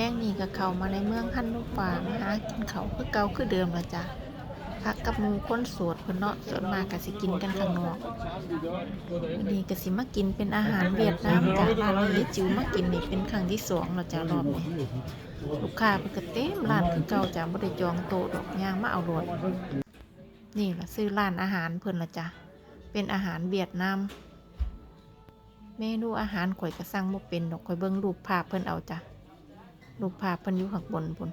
แรงนี่ก็เข้ามาในเมืองฮันนุปามาหากินเขาคือเก่าคือเดิมละจ้ะพักกับมูคนโสดเพิ่นเนาะส่วนมากก็สิกินกันข้างนอกวันนี้ก็สิมากินเป็นอาหารเวียดนามจ้ะร้านนี้จิ๋วมากินนี่เป็นครั้งที่สองแล้วจ้ะรอบนี้ลูกค้าเพิ่นก็เต็มร้านคือเก่าจ้ะบ่ได้จองโต๊ะดอกย่างมาเอารถนี่ล่ะซื้อร้านอาหารเพิ่นละจ้ะเป็นอาหารเวียดนามเมนูอาหารข่อยก็สั่งบ่เป็นดอกข่อยเบิ่งรูปภาพเพิ่นเอาจ้ะ รูปภาพเพิ่นอยู่ข้างบนพุ่น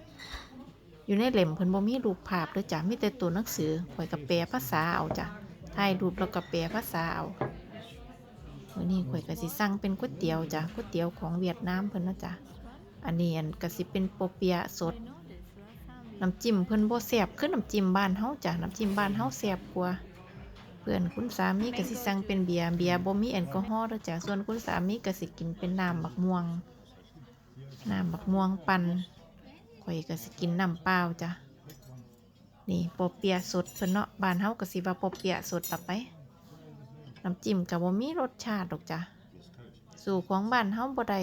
อยู่ในเล่มเพิ่นบ่มีรูปภาพเด้อจ้ะมีแต่ตัวหนังสือข่อยก็แปลภาษาเอาจ้ะถ่ายรูปแล้วก็แปลภาษาเอามื้อนี้ข่อยก็สิสั่งเป็นก๋วยเตี๋ยวจ้ะก๋วยเตี๋ยวของเวียดนามเพิ่นเนาะจ้ะอันนี้อันก็สิเป็นโปเปียสดน้ำจิ้มเพิ่นบ่แซ่บคือน้ำจิ้มบ้านเฮาจ้ะน้ำจิ้มบ้านเฮาแซ่บกว่าเพื่อนคุณสามีก็สิสั่งเป็นเบียร์เบียร์บ่มีแอลกอฮอล์เด้อจ้ะส่วนคุณสามีก็สิกินเป็นน้ำบักม่วง น้ำบักม่วงปั่นข่อยก็สิกินน้ำเปล่าจ้ะ นี่ปอเปียสดเพิ่นเนาะบ้านเฮาก็สิว่าปอเปียสดต่อไป น้ำจิ้มก็บ่มีรสชาติดอกจ้ะ สู่ของบ้านเฮาบ่ได้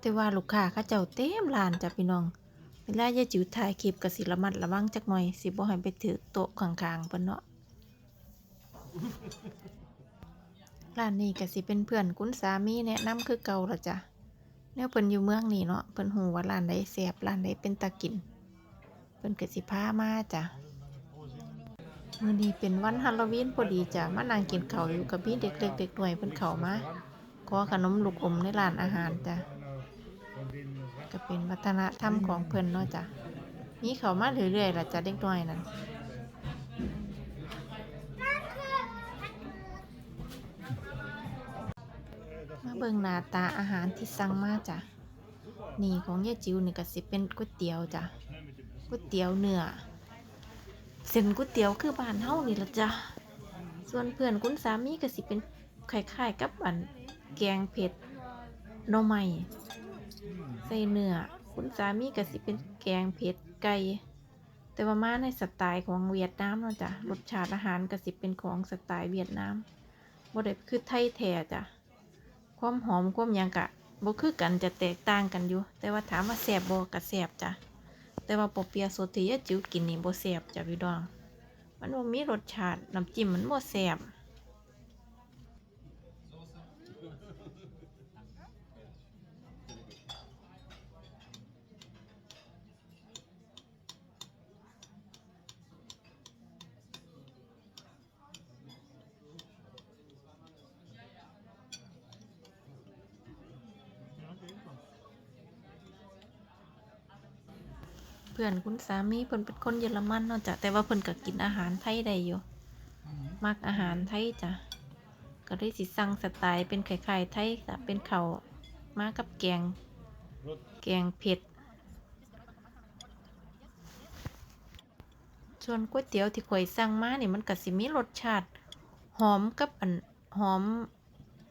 แต่ว่าลูกค้าเขาเจ้าเต็มร้านจ้ะพี่น้อง เวลายายจิ๋วถ่ายคลิปก็สิระมัดระวังจักหน่อย สิบ่ให้ไปถือโต๊ะข้างๆเพิ่นเนาะร้านนี้ก็สิเป็นเพื่อนคุณสามีแนะนำคือเก่าละจ้ะ แนวเพิ่นอยู่เมืองนี่เนาะเพิ่นฮู้ว่าร้านใดแซ่บร้านใดเป็นตากินเพิ่นก็สิพามาจ้ะมื้อนี้เป็นวันฮาโลวีนพอดีจ้ะมานั่งกินข้าวอยู่กับพี่เด็กเล็กเด็กหน่วยเพิ่นเข้ามาขอขนมลูกอมในร้านอาหารจ้ะก็เป็นวัฒนธรรมของเพิ่นเนาะจ้ะมีเข้ามาเรื่อยๆล่ะจ้ะเด็กน้อยนั่น เบิ่งหน้าตาอาหารที่สั่งมาจ้ะ นี่ของยายจิ๋วนี่ก็สิเป็นก๋วยเตี๋ยวจ้ะ ก๋วยเตี๋ยวเนื้อ เส้นก๋วยเตี๋ยวคือบ้านเฮานี่ละจ้ะ ส่วนเพื่อนคุณสามีก็สิเป็นคล้ายๆกับอันแกงเผ็ดหน่อไม้ใส่เนื้อ คุณสามีก็สิเป็นแกงเผ็ดไก่ แต่ว่ามาในสไตล์ของเวียดนามเนาะจ้ะ รสชาติอาหารก็สิเป็นของสไตล์เวียดนามบ่ได้คือไทยแท้จ้ะ ความหอมความยังกะบ่คือกันจะแตกต่างกันอยู่ แต่ว่าถามว่าแสบบ่กะแสบจ้ะแต่ว่าปอเปียสดที่ยายจิ๋วกินนี่บ่แสบจ้ะพี่น้อง มันบ่มีรสชาติน้ำจิ้มมันบ่แสบ เพื่อนคุณสามีเพิ่นเป็นคนเยอรมันเนาะจ้ะแต่ว่าเพิ่นก็กินอาหารไทยได้อยู่มักอาหารไทยจ้ะก็ได้สิสั่งสไตล์เป็นไข่ๆไทยจ้ะเป็นข้าวมากับแกง แกงเผ็ดส่วนก๋วยเตี๋ยวที่ข่อยสั่งมาเนี่ยมันก็สิมีรสชาติ หอมกับอันหอม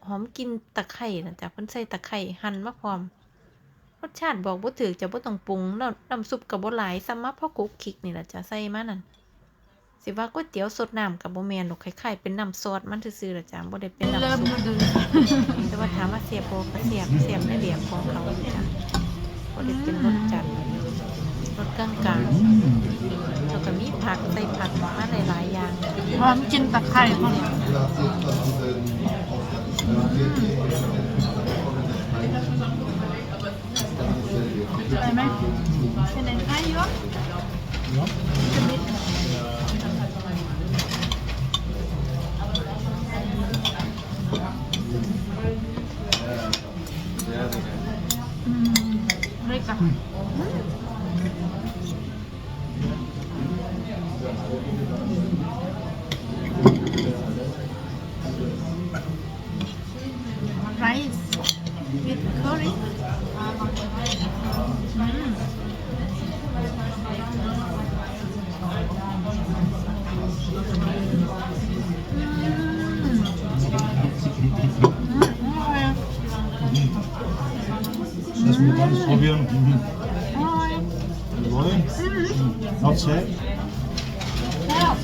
หอมกินตะไคร่นะจ๊ะเพิ่นใส่ตะไคร่หั่นมาพร้อม สชาติบอกบ่ถูกจะบ่ต้องปรุงแล้วน้ำซุปก็บ่หลายซ้ำมาพอกุกคิกนี่ล่ะจ้ะใส่มานั่นสิว่าก๋วยเตี๋ยวสดน้ำก็บ่แม่นดอกคล้ายๆเป็นน้ำซอสมันซื่อๆล่ะจ้ะบ่ได้เป็นน้ำซุปแต่ว่าถามว่าเสียบบ่ก็เสียบเสียบในแบบของเขาจ้ะบ่ได้เป็นรสจัดรสกลางๆแล้วก็มีผักใส่ผักมาหลายๆอย่างหอมกินตะไคร้พอไปไหมเป็น ไงไข่เยอ Das mit alles probieren. Mhm. Jawohl. Not safe. Ja.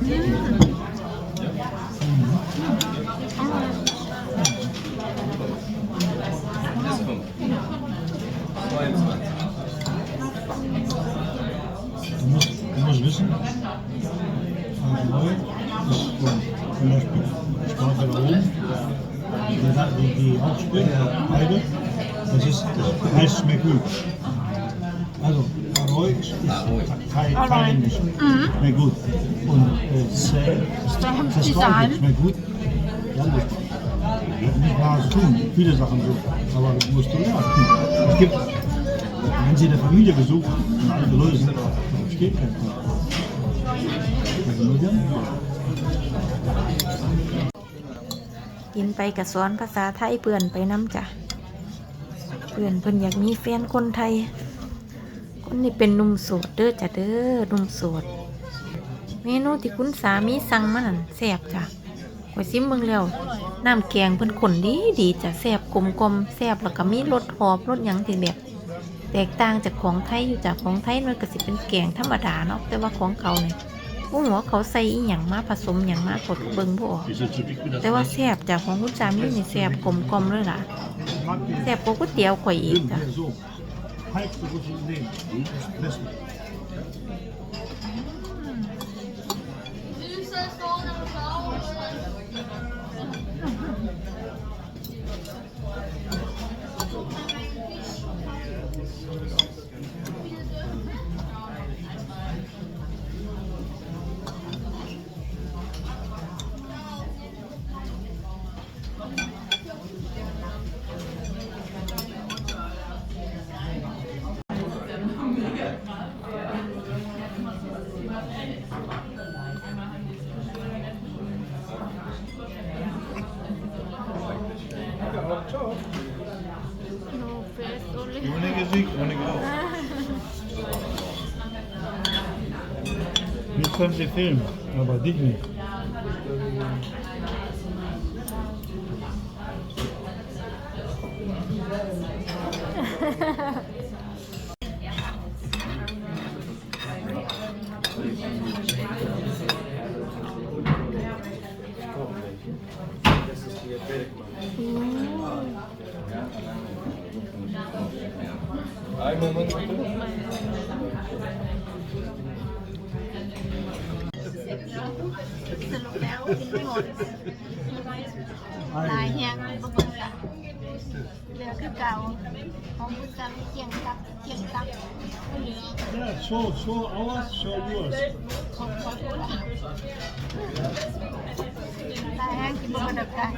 Mhm. neu. Und zum Beispiel Sportler da oben, die, die, die Hauptspiel, beide. Das, ist, das heißt schmeckt gut. Also, Aroik ist kein thailändisch. Mhm. Schmeckt gut. Und äh, Sä, das schmeckt gut. Ja, nicht mal so tun, viele Sachen so. Aber das musst du lernen. Es gibt, wenn sie in der Familie besuchen, und alle Leute sind, steht kein Kopf. กินไปกับสอนภาษาไทยเปื่อนไปน้ำจ้ะเปื่อนเพิ่นอยากมีแฟนคนไทย คนนี้เป็นนุ่มโสดเด้อจ้ะเด้อนุ่มโสด เมนูที่คุณสามีสั่งมานั่นแซ่บจ้ะกว่าซิมเบิ่งแล้วน้ำแกงเพิ่นข้นดีดีจ้ะแซ่บกลมกลมแซ่บแล้วก็มีรสหอมรสหยังที่แบบแตกต่างจากของไทยอยู่จากของไทยมันก็สิเป็นแกงธรรมดาเนาะแต่ว่าของเขาเนี่ย ผู้หมวาเขาใส่อีหยังมาผสมหยังมากดเบิ่งบ่ออกแต่ว่าแซ่บจากของคุณสามีนี่แซ่บกลมกลมๆเลยล่ะแซ่บกว่าก๋วยเตี๋ยวข่อยอีกจ้ะ Çok. No, first only. Ohne Gesicht, ohne Gesicht. Jetzt haben sie Film, aber dich nicht. Ha. ลายแห้งบ่เบิ่งละเหลือคือเก่าของผู้จำเกียงตับเกียงตับเหลือ Ja, show, show ours, show yours. ของของผู้ลายแห้งกินบ่เบิ่งดอกกัน